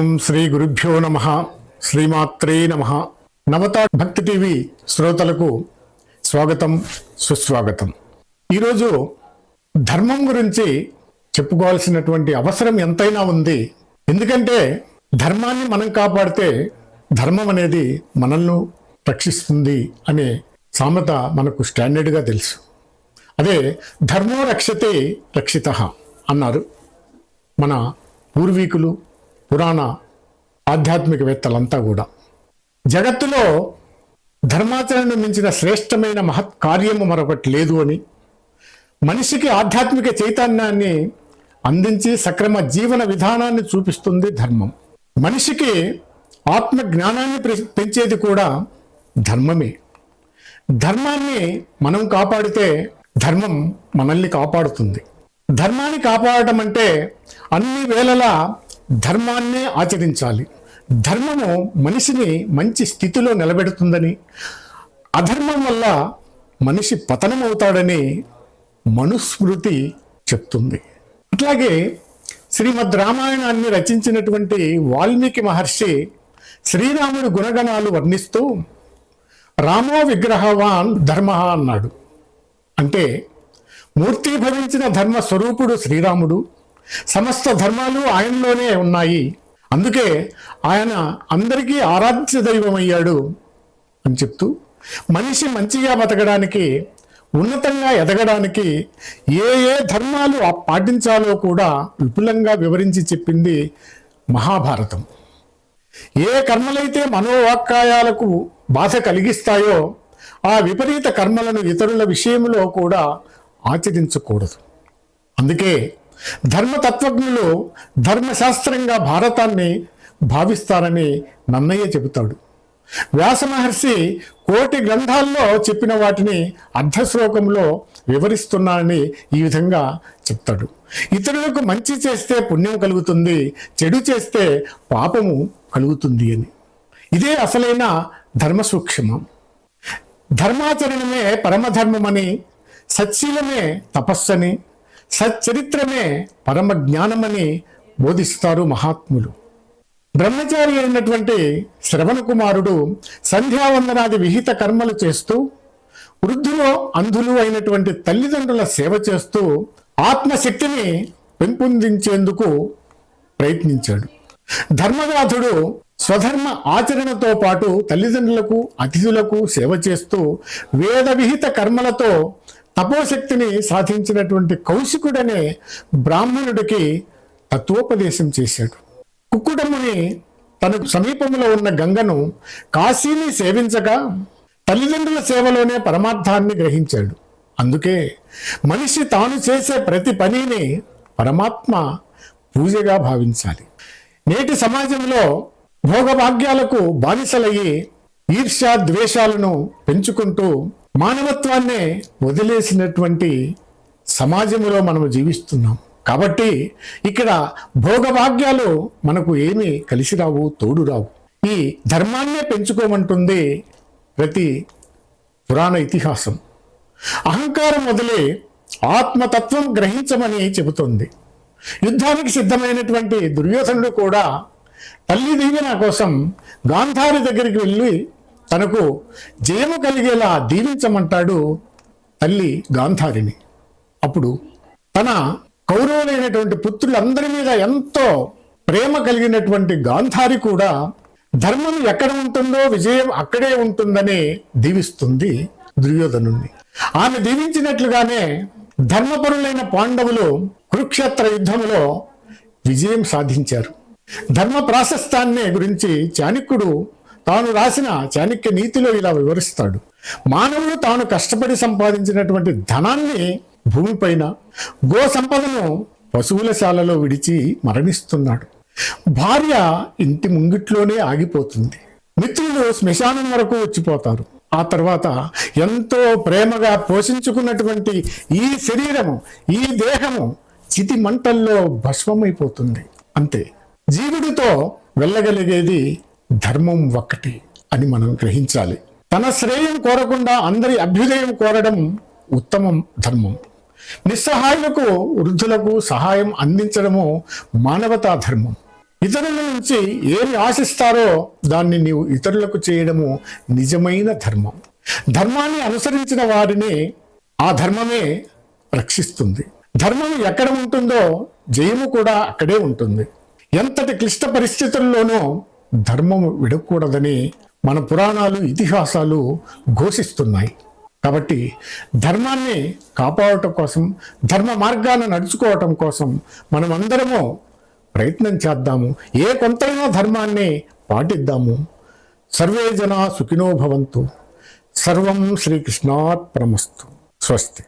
ఓం శ్రీ గురుభ్యో నమ. శ్రీమాత్రే నమ. నవతా భక్తి టీవీ శ్రోతలకు స్వాగతం సుస్వాగతం. ఈరోజు ధర్మం గురించి చెప్పుకోవాల్సినటువంటి అవసరం ఎంతైనా ఉంది. ఎందుకంటే ధర్మాన్ని మనం కాపాడితే ధర్మం అనేది మనల్ని రక్షిస్తుంది అనే సామెత మనకు స్టాండర్డ్గా తెలుసు. అదే ధర్మో రక్షతే రక్షిత అన్నారు మన పూర్వీకులు పురాణ ఆధ్యాత్మికవేత్తలంతా కూడా. జగత్తులో ధర్మాచరణను మించిన శ్రేష్టమైన మహత్ కార్యము మరొకటి లేదు అని మనిషికి ఆధ్యాత్మిక చైతన్యాన్ని అందించి సక్రమ జీవన విధానాన్ని చూపిస్తుంది ధర్మం. మనిషికి ఆత్మ జ్ఞానాన్ని పెంచేది కూడా ధర్మమే. ధర్మాన్ని మనం కాపాడితే ధర్మం మనల్ని కాపాడుతుంది. ధర్మాన్ని కాపాడటం అంటే అన్ని వేళలా ధర్మాన్నే ఆచరించాలి. ధర్మము మనిషిని మంచి స్థితిలో నిలబెడుతుందని అధర్మం వల్ల మనిషి పతనమవుతాడని మనుస్మృతి చెప్తుంది. అట్లాగే శ్రీమద్ రామాయణాన్ని రచించినటువంటి వాల్మీకి మహర్షి శ్రీరాముడి గుణగణాలు వర్ణిస్తూ రామో విగ్రహవాన్ ధర్మ అన్నాడు. అంటే మూర్తి భవించిన ధర్మ స్వరూపుడు శ్రీరాముడు సమస్త ధర్మాలు ఆయనలోనే ఉన్నాయి. అందుకే ఆయన అందరికీ ఆరాధ్య దైవమయ్యాడు అని చెప్తూ మనిషి మంచిగా బతకడానికి ఉన్నతంగా ఎదగడానికి ఏ ఏ ధర్మాలు పాటించాలో కూడా విపులంగా వివరించి చెప్పింది మహాభారతం. ఏ కర్మలైతే మనోవాక్కాయాలకు బాధ కలిగిస్తాయో ఆ విపరీత కర్మలను ఇతరుల విషయంలో కూడా ఆచరించకూడదు. అందుకే ధర్మతత్వజ్ఞులు ధర్మశాస్త్రంగా భారతాన్ని భావిస్తారని నన్నయ్య చెబుతాడు. వ్యాసమహర్షి కోటి గ్రంథాల్లో చెప్పిన వాటిని అర్ధశ్లోకంలో వివరిస్తున్నానని ఈ విధంగా చెప్తాడు. ఇతరులకు మంచి చేస్తే పుణ్యం కలుగుతుంది చెడు చేస్తే పాపము కలుగుతుంది అని. ఇదే అసలైన ధర్మ సూక్ష్మం ధర్మాచరణమే పరమధర్మమని సత్శీలమే తపస్సని సచ్చరిత్రమే పరమ జ్ఞానమని బోధిస్తారు మహాత్ములు. బ్రహ్మచారి అయినటువంటి శ్రవణ కుమారుడు సంధ్యావందనాది విహిత కర్మలు చేస్తూ వృద్ధులు అంధులు అయినటువంటి తల్లిదండ్రుల సేవ చేస్తూ ఆత్మశక్తిని పెంపొందించేందుకు ప్రయత్నించాడు. ధర్మగాథుడు స్వధర్మ ఆచరణతో పాటు తల్లిదండ్రులకు అతిథులకు సేవ చేస్తూ వేద విహిత కర్మలతో తపోశక్తిని సాధించినటువంటి కౌశికుడనే బ్రాహ్మణుడికి తత్వోపదేశం చేశాడు. కుక్కుడముని తనకు సమీపంలో ఉన్న గంగను కాశీని సేవించగా తల్లిదండ్రుల సేవలోనే పరమార్థాన్ని గ్రహించాడు. అందుకే మనిషి తాను చేసే ప్రతి పనిని పరమాత్మ పూజగా భావించాలి. నేటి సమాజంలో భోగభాగ్యాలకు బానిసలయ్యి ఈర్ష్య ద్వేషాలను పెంచుకుంటూ మానవత్వాన్నే వదిలేసినటువంటి సమాజంలో మనము జీవిస్తున్నాం. కాబట్టి ఇక్కడ భోగభాగ్యాలు మనకు ఏమీ కలిసి రావు తోడు రావు. ఈ ధర్మాన్నే పెంచుకోమంటుంది ప్రతి పురాణ ఇతిహాసం. అహంకారం వదిలే ఆత్మతత్వం గ్రహించమని చెబుతోంది. యుద్ధానికి సిద్ధమైనటువంటి దుర్యోధనుడు కూడా తల్లి దీవెన కోసం గాంధారి దగ్గరికి వెళ్ళి తనకు జయము కలిగేలా దీవించమంటాడు తల్లి గాంధారిని అప్పుడు తన కౌరవులైనటువంటి పుత్రులందరి మీద ఎంతో ప్రేమ కలిగినటువంటి గాంధారి కూడా ధర్మం ఎక్కడ ఉంటుందో విజయం అక్కడే ఉంటుందని దీవిస్తుంది దుర్యోధను ఆమె దీవించినట్లుగానే ధర్మపరులైన పాండవులు కురుక్షేత్ర యుద్ధంలో విజయం సాధించారు. ధర్మ ప్రాశస్తాన్ని గురించి చాణక్యుడు తాను రాసిన చాణక్య నీతిలో ఇలా వివరిస్తాడు. మానవుడు తాను కష్టపడి సంపాదించినటువంటి ధనాన్ని భూమిపైన గో సంపదను పశువుల శాలలో విడిచి మరణిస్తున్నాడు. భార్య ఇంటి ముంగిట్లోనే ఆగిపోతుంది. మిత్రులు శ్మశానం వరకు వచ్చిపోతారు. ఆ తర్వాత ఎంతో ప్రేమగా పోషించుకున్నటువంటి ఈ శరీరము ఈ దేహము చితి మంటల్లో భస్మమైపోతుంది. అంతే. జీవుడితో వెళ్ళగలిగేది ధర్మం ఒక్కటి అని మనం గ్రహించాలి. తన శ్రేయం కోరకుండా అందరి అభ్యుదయం కోరడం ఉత్తమం ధర్మం. నిస్సహాయులకు వృద్ధులకు సహాయం అందించడము మానవతా ధర్మం. ఇతరుల నుంచి ఏమి ఆశిస్తారో దాన్ని నీవు ఇతరులకు చేయడము నిజమైన ధర్మం. ధర్మాన్ని అనుసరించిన వారిని ఆ ధర్మమే రక్షిస్తుంది. ధర్మం ఎక్కడ ఉంటుందో జయము కూడా అక్కడే ఉంటుంది. ఎంతటి క్లిష్ట పరిస్థితుల్లోనూ ధర్మము విడకూడదని మన పురాణాలు ఇతిహాసాలు ఘోషిస్తున్నాయి. కాబట్టి ధర్మాన్ని కాపాడటం కోసం ధర్మ మార్గాన్ని నడుచుకోవటం కోసం మనమందరము ప్రయత్నం చేద్దాము. ఏ కొంతైనా ధర్మాన్ని పాటిద్దాము. సర్వే జనా సుఖినో భవంతు. సర్వం శ్రీకృష్ణార్పణమస్తు. స్వస్తి.